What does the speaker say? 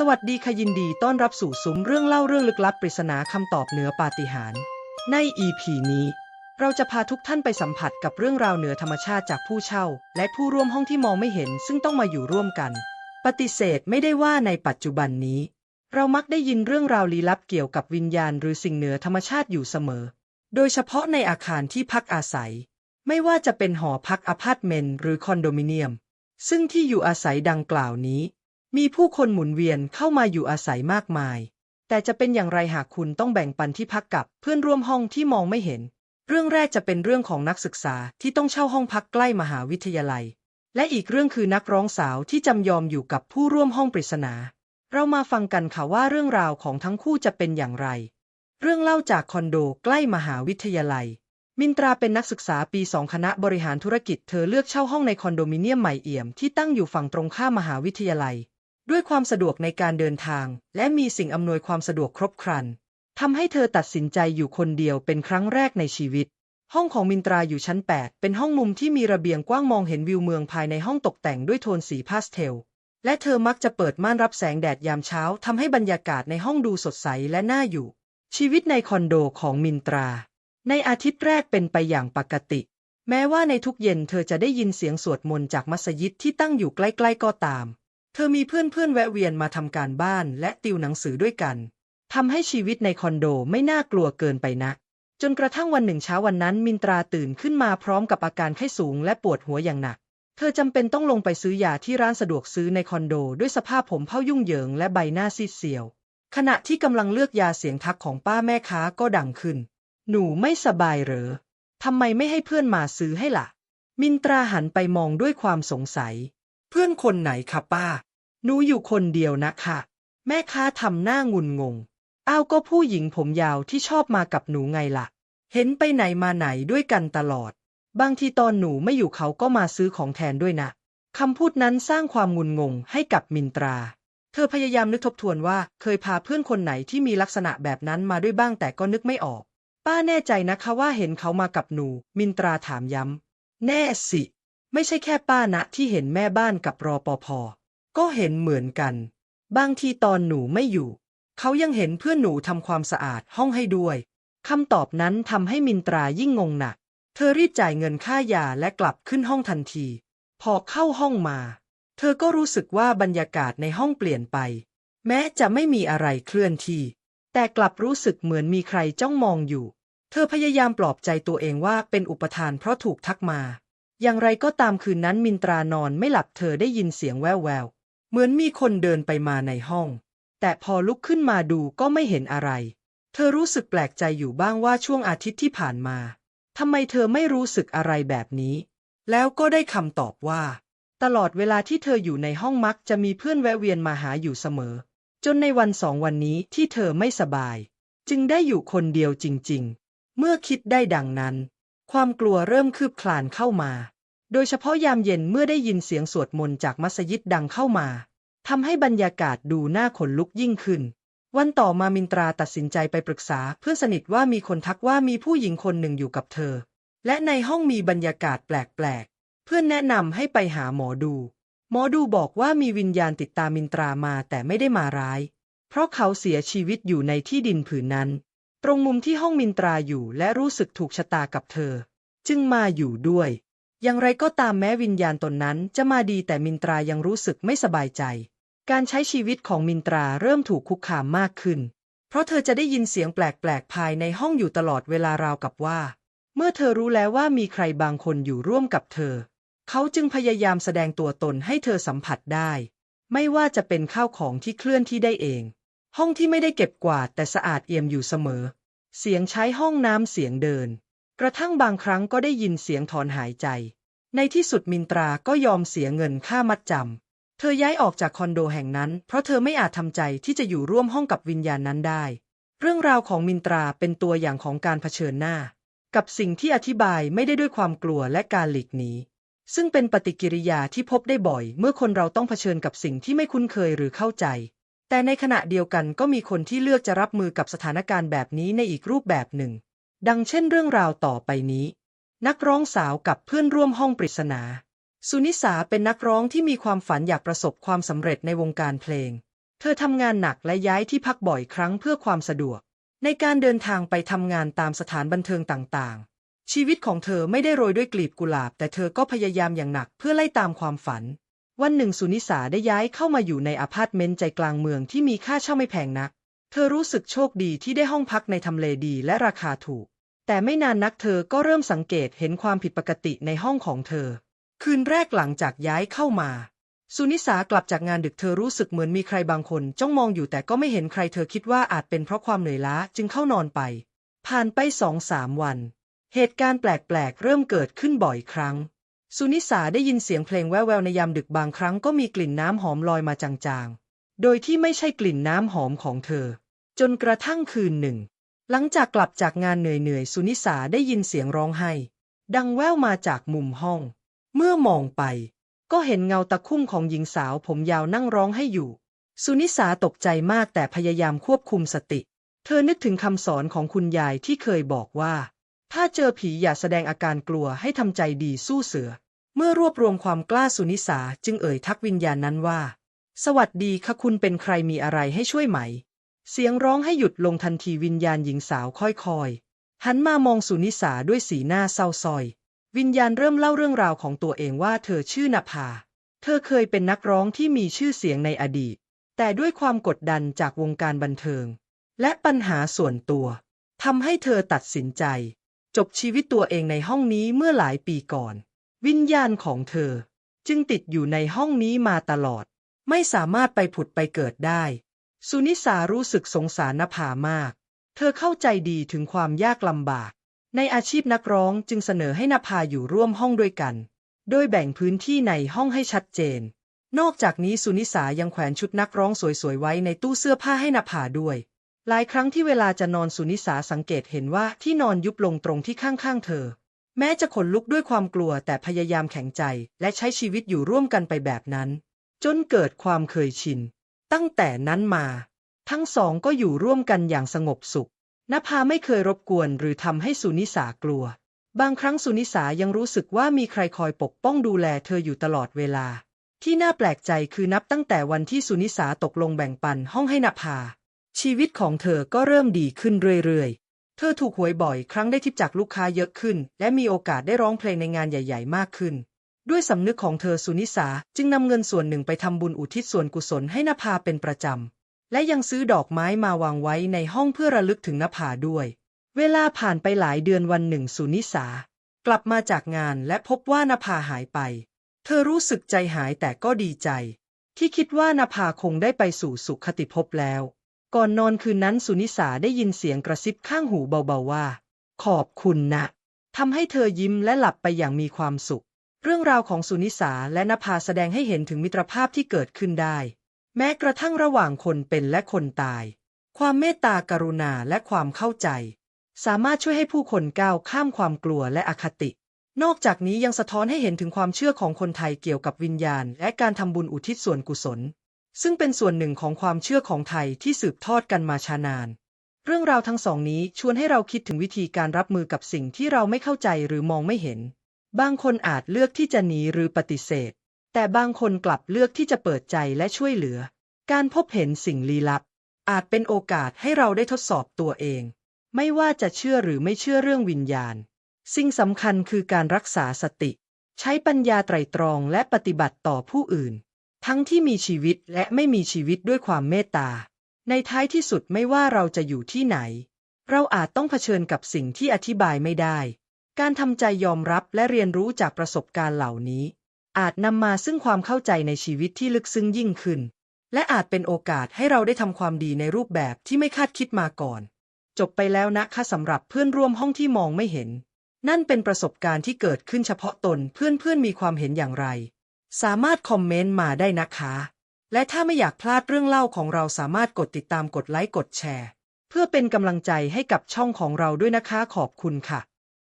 สวัสดีค่ะยินดีต้อนรับสู่ซุ้มเรื่องเล่าเรื่องลึกลับปริศนาคำตอบเหนือปาฏิหาริย์ใน EP นี้ เราจะพาทุกท่านไปสัมผัสกับเรื่องราวเหนือธรรมชาติจากผู้เช่า และผู้ร่วมห้องที่มองไม่เห็น ซึ่งต้องมาอยู่ร่วมกัน ปฏิเสธไม่ได้ว่าในปัจจุบันนี้ เรามักได้ยินเรื่องราวลี้ลับเกี่ยวกับวิญญาณ หรือสิ่งเหนือธรรมชาติอยู่เสมอ โดยเฉพาะในอาคารที่พักอาศัย ไม่ว่าจะเป็นหอพักอพาร์ตเมนต์หรือคอนโดมิเนียม ซึ่งที่อยู่อาศัยดังกล่าวนี้ มีผู้คนหมุนเวียนเข้ามาอยู่อาศัยมากมาย แต่จะเป็นอย่างไรหากคุณต้องแบ่งปันที่พักกับเพื่อนร่วมห้องที่มองไม่เห็น เรื่องแรกจะเป็นเรื่องของนักศึกษาที่ต้องเช่าห้องพักใกล้มหาวิทยาลัย และอีกเรื่องคือนักร้องสาวที่จำยอมอยู่กับผู้ร่วมห้องปริศนา เรามาฟังกันค่ะว่าเรื่องราวของทั้งคู่จะเป็นอย่างไร เรื่องเล่าจากคอนโดใกล้มหาวิทยาลัย มินตราเป็นนักศึกษาปีสองคณะบริหารธุรกิจ เธอเลือกเช่าห้องในคอนโดมิเนียมใหม่เอี่ยมที่ตั้งอยู่ฝั่งตรงข้ามมหาวิทยาลัย ด้วยความสะดวกในการเดินทาง และมีสิ่งอำนวยความสะดวกครบครันทำให้เธอตัดสินใจอยู่คนเดียวเป็นครั้งแรกในชีวิต ห้องของมินตราอยู่ชั้น 8 เป็นห้องมุมที่มีระเบียงกว้างมองเห็นวิวเมืองภายในห้องตกแต่งด้วยโทนสีพาสเทล และเธอมักจะเปิดม่านรับแสงแดดยามเช้าทำให้บรรยากาศในห้องดูสดใสและน่าอยู่ ชีวิตในคอนโดของมินตรา ในอาทิตย์แรกเป็นไปอย่างปกติ แม้ว่าในทุกเย็นเธอจะได้ยินเสียงสวดมนต์จากมัสยิดที่ตั้งอยู่ใกล้ ๆ ก็ตาม เธอมีเพื่อนๆแวะเวียนมาทำการบ้านและติวหนังสือด้วยกันทำให้ชีวิตในคอนโดไม่น่ากลัวเกินไปนัก จนกระทั่งวันหนึ่งเช้าวันนั้นมินตราตื่นขึ้นมาพร้อมกับอาการไข้สูงและปวดหัวอย่างหนัก เธอจำเป็นต้องลงไปซื้อยาที่ร้านสะดวกซื้อในคอนโด ด้วยสภาพผมเผ้ายุ่งเหยิงและใบหน้าซีดเซียว ขณะที่กำลังเลือกยาเสียงทักของป้าแม่ค้าก็ดังขึ้น หนูไม่สบายเหรอทำไมไม่ให้เพื่อนมาซื้อให้ล่ะ มินตราหันไปมองด้วยความสงสัย เพื่อนคนไหนคะป้า หนูอยู่คนเดียวนะคะ แม่ค้าทำหน้างุนงง อ้าวก็ผู้หญิงผมยาวที่ชอบมากับหนูไงล่ะ เห็นไปไหนมาไหนด้วยกันตลอด บางทีตอนหนูไม่อยู่เขาก็มาซื้อของแทนด้วยนะคำพูดนั้นสร้างความงุนงงให้กับมินตรา เธอพยายามนึกทบทวนว่าเคยพาเพื่อนคนไหนที่มีลักษณะแบบนั้นมาด้วยบ้างแต่ก็นึกไม่ออก ป้าแน่ใจนะคะว่าเห็นเขามากับหนู มินตราถามย้ำ แน่สิ ไม่ใช่แค่ป้านะที่เห็นแม่บ้านกับรอปภ ก็เห็นเหมือนกัน บางทีตอนหนูไม่อยู่ เขายังเห็นเพื่อนหนูทำความสะอาดห้องให้ด้วยคำตอบนั้นทำให้มินตรายิ่งงงหนัก เธอรีบจ่ายเงินค่ายาและกลับขึ้นห้องทันที พอเข้าห้องมา เธอก็รู้สึกว่าบรรยากาศในห้องเปลี่ยนไป แม้จะไม่มีอะไรเคลื่อนที่ แต่กลับรู้สึกเหมือนมีใครจ้องมองอยู่ เธอพยายามปลอบใจตัวเองว่าเป็นอุปทานเพราะถูกทักมา อย่างไรก็ตามคืนนั้นมินตรานอนไม่หลับเธอได้ยินเสียงแววแวว เหมือนมีคนเดินไปมาในห้อง แต่พอลุกขึ้นมาดูก็ไม่เห็นอะไร เธอรู้สึกแปลกใจอยู่บ้างว่าช่วงอาทิตย์ที่ผ่านมาทำไมเธอไม่รู้สึกอะไรแบบนี้ แล้วก็ได้คำตอบว่า ตลอดเวลาที่เธออยู่ในห้องมักจะมีเพื่อนแวะเวียนมาหาอยู่เสมอ จนในวันสองวันนี้ที่เธอไม่สบาย จึงได้อยู่คนเดียวจริง ๆ เมื่อคิดได้ดังนั้น ความกลัวเริ่มคืบคลานเข้ามา โดยเฉพาะยามเย็นเมื่อได้ยินเสียงสวดมนต์จากมัสยิดดังเข้ามาทำให้บรรยากาศดูน่าขนลุกยิ่งขึ้น วันต่อมามินตราตัดสินใจไปปรึกษาเพื่อนสนิทว่ามีคนทักว่ามีผู้หญิงคนหนึ่งอยู่กับเธอ และในห้องมีบรรยากาศแปลกๆ เพื่อนแนะนำให้ไปหาหมอดู หมอดูบอกว่ามีวิญญาณติดตามมินตรามาแต่ไม่ได้มาร้าย เพราะเขาเสียชีวิตอยู่ในที่ดินผืนนั้น ตรงมุมที่ห้องมินตราอยู่และรู้สึกถูกชะตากับเธอ จึงมาอยู่ด้วย อย่างไรก็ตามแม้วิญญาณตนนั้นจะมาดีแต่มินตรายังรู้สึกไม่สบายใจ การใช้ชีวิตของมินตราเริ่มถูกคุกคามมากขึ้น เพราะเธอจะได้ยินเสียงแปลกๆภายในห้องอยู่ตลอดเวลาราวกับว่า เมื่อเธอรู้แล้วว่ามีใครบางคนอยู่ร่วมกับเธอ เขาจึงพยายามแสดงตัวตนให้เธอสัมผัสได้ ไม่ว่าจะเป็นข้าวของที่เคลื่อนที่ได้เอง ห้องที่ไม่ได้เก็บกวาดแต่สะอาดเอี่ยมอยู่เสมอ เสียงใช้ห้องน้ำเสียงเดินกระทั่งบางครั้งก็ได้ยินเสียงถอนหายใจ ในที่สุดมินตราก็ยอมเสียเงินค่ามัดจำ เธอย้ายออกจากคอนโดแห่งนั้น เพราะเธอไม่อาจทำใจที่จะอยู่ร่วมห้องกับวิญญาณนั้นได้ เรื่องราวของมินตราเป็นตัวอย่างของการเผชิญหน้า กับสิ่งที่อธิบายไม่ได้ด้วยความกลัวและการหลีกหนี ซึ่งเป็นปฏิกิริยาที่พบได้บ่อย เมื่อคนเราต้องเผชิญกับสิ่งที่ไม่คุ้นเคยหรือเข้าใจ แต่ในขณะเดียวกันก็มีคนที่เลือกจะรับมือกับสถานการณ์แบบนี้ในอีกรูปแบบหนึ่ง ดังเช่นเรื่องราวต่อไปนี้ นักร้องสาวกับเพื่อนร่วมห้องปริศนา สุนิสาเป็นนักร้องที่มีความฝันอยากประสบความสำเร็จในวงการเพลง เธอทำงานหนักและย้ายที่พักบ่อยครั้งเพื่อความสะดวก ในการเดินทางไปทำงานตามสถานบันเทิงต่างๆ ชีวิตของเธอไม่ได้โรยด้วยกลีบกุหลาบ แต่เธอก็พยายามอย่างหนักเพื่อไล่ตามความฝัน วันหนึ่งสุนิสาได้ย้ายเข้ามาอยู่ในอพาร์ตเมนต์ใจกลางเมืองที่มีค่าเช่าไม่แพงนัก เธอรู้สึกโชคดีที่ได้ห้องพักในทำเลดีและราคาถูก แต่ไม่นานนักเธอก็เริ่มสังเกตเห็นความผิดปกติในห้องของเธอ คืนแรกหลังจากย้ายเข้ามา สุนิสากลับจากงานดึกเธอรู้สึกเหมือนมีใครบางคนจ้องมองอยู่แต่ก็ไม่เห็นใครเธอคิดว่าอาจเป็นเพราะความเหนื่อยล้าจึงเข้านอนไป ผ่านไปสองสามวัน เหตุการณ์แปลกๆ เริ่มเกิดขึ้นบ่อยครั้ง สุนิสาได้ยินเสียงเพลงแว่วๆในยามดึกบางครั้งก็มีกลิ่นน้ำหอมลอยมาจางๆ โดยที่ไม่ใช่กลิ่นน้ำหอมของเธอ จนกระทั่งคืนหนึ่ง หลังจากกลับจากงานเหนื่อยๆ สุนิสาได้ยินเสียงร้องไห้ ดังแว่วมาจากมุมห้อง เมื่อมองไป ก็เห็นเงาตะคุ่มของหญิงสาวผมยาวนั่งร้องให้อยู่ สุนิสาตกใจมากแต่พยายามควบคุมสติ เธอนึกถึงคำสอนของคุณยายที่เคยบอกว่า ถ้าเจอผีอย่าแสดงอาการกลัวให้ทำใจดีสู้เสือ เมื่อรวบรวมความกล้าสุนิสาจึงเอ่ยทักวิญญาณนั้นว่า สวัสดีค่ะคุณเป็นใครมีอะไรให้ช่วยไหม เสียงร้องให้หยุดลงทันทีวิญญาณหญิงสาวค่อยๆ หันมามองสุนิสาด้วยสีหน้าเศร้าซอย วิญญาณเริ่มเล่าเรื่องราวของตัวเองว่าเธอชื่อนภา เธอเคยเป็นนักร้องที่มีชื่อเสียงในอดีต แต่ด้วยความกดดันจากวงการบันเทิง และปัญหาส่วนตัวทำให้เธอตัดสินใจ จบชีวิตตัวเองในห้องนี้เมื่อหลายปีก่อน วิญญาณของเธอ จึงติดอยู่ในห้องนี้มาตลอด ไม่สามารถไปผุดไปเกิดได้ สุนิสารู้สึกสงสารนภามาก เธอเข้าใจดีถึงความยากลำบาก ในอาชีพนักร้องจึงเสนอให้นภาอยู่ร่วมห้องด้วยกัน โดยแบ่งพื้นที่ในห้องให้ชัดเจน นอกจากนี้สุนิสายังแขวนชุดนักร้องสวยๆไว้ในตู้เสื้อผ้าให้นภาด้วย หลายครั้งที่เวลาจะนอนสุนิสาสังเกตเห็นว่าที่นอนยุบลงตรงที่ข้างๆเธอ แม้จะขนลุกด้วยความกลัวแต่พยายามแข็งใจ และใช้ชีวิตอยู่ร่วมกันไปแบบนั้น จนเกิดความเคยชิน ตั้งแต่นั้นมา ทั้งสองก็อยู่ร่วมกันอย่างสงบสุขนภาไม่เคยรบกวนหรือทำให้สุนิสากลัว บางครั้งสุนิสายังรู้สึกว่ามีใครคอยปกป้องดูแลเธออยู่ตลอดเวลา ที่น่าแปลกใจคือนับตั้งแต่วันที่สุนิสาตกลงแบ่งปันห้องให้นภา ชีวิตของเธอก็เริ่มดีขึ้นเรื่อยๆ เธอถูกหวยบ่อยครั้งได้ทิปจากลูกค้าเยอะขึ้น และมีโอกาสได้ร้องเพลงในงานใหญ่ ๆ มากขึ้น ด้วยสำนึกของเธอสุนิสาจึงนำเงินส่วนหนึ่งไปทำบุญอุทิศส่วนกุศลให้นภาเป็นประจำ และยังซื้อดอกไม้มาวางไว้ในห้องเพื่อระลึกถึงนภาด้วย เวลาผ่านไปหลายเดือนวันหนึ่งสุนิสา กลับมาจากงานและพบว่านภาหายไป เธอรู้สึกใจหายแต่ก็ดีใจ ที่คิดว่านภาคงได้ไปสู่สุขติภพแล้ว ก่อนนอนคืนนั้นสุนิสาได้ยินเสียงกระซิบข้างหูเบาๆว่า ขอบคุณนะทำให้เธอยิ้มและหลับไปอย่างมีความสุข เรื่องราวของสุนิสาและนภาแสดงให้เห็นถึงมิตรภาพที่เกิดขึ้นได้ แม้กระทั่งระหว่างคนเป็นและคนตาย ความเมตตากรุณาและความเข้าใจ สามารถช่วยให้ผู้คนก้าวข้ามความกลัวและอคติ นอกจากนี้ยังสะท้อนให้เห็นถึงความเชื่อของคนไทยเกี่ยวกับวิญญาณ และการทำบุญอุทิศส่วนกุศล ซึ่งเป็นส่วนหนึ่งของความเชื่อของไทยที่สืบทอดกันมาช้านานเรื่องราวทั้งสองนี้ชวนให้เราคิดถึงวิธีการรับมือกับสิ่งที่เราไม่เข้าใจหรือมองไม่เห็น บางคนอาจเลือกที่จะหนีหรือปฏิเสธ แต่บางคนกลับเลือกที่จะเปิดใจและช่วยเหลือ การพบเห็นสิ่งลี้ลับ อาจเป็นโอกาสให้เราได้ทดสอบตัวเอง ไม่ว่าจะเชื่อหรือไม่เชื่อเรื่องวิญญาณ สิ่งสำคัญคือการรักษาสติ ใช้ปัญญาไตรตรองและปฏิบัติต่อผู้อื่น ทั้งที่มีชีวิตและไม่มีชีวิตด้วยความเมตตา ในท้ายที่สุดไม่ว่าเราจะอยู่ที่ไหน เราอาจต้องเผชิญกับสิ่งที่อธิบายไม่ได้ การทำใจยอมรับและเรียนรู้จากประสบการณ์เหล่านี้ อาจนำมาซึ่งความเข้าใจในชีวิตที่ลึกซึ้งยิ่งขึ้น และอาจเป็นโอกาสให้เราได้ทำความดีในรูปแบบที่ไม่คาดคิดมาก่อน จบไปแล้วนะคะสำหรับเพื่อนร่วมห้องที่มองไม่เห็น นั่นเป็นประสบการณ์ที่เกิดขึ้นเฉพาะตนเพื่อนๆมีความเห็นอย่างไร สามารถคอมเมนต์มาได้นะคะ และถ้าไม่อยากพลาดเรื่องเล่าของเราสามารถกดติดตามกดไลค์กดแชร์ เพื่อเป็นกำลังใจให้กับช่องของเราด้วยนะคะขอบคุณค่ะ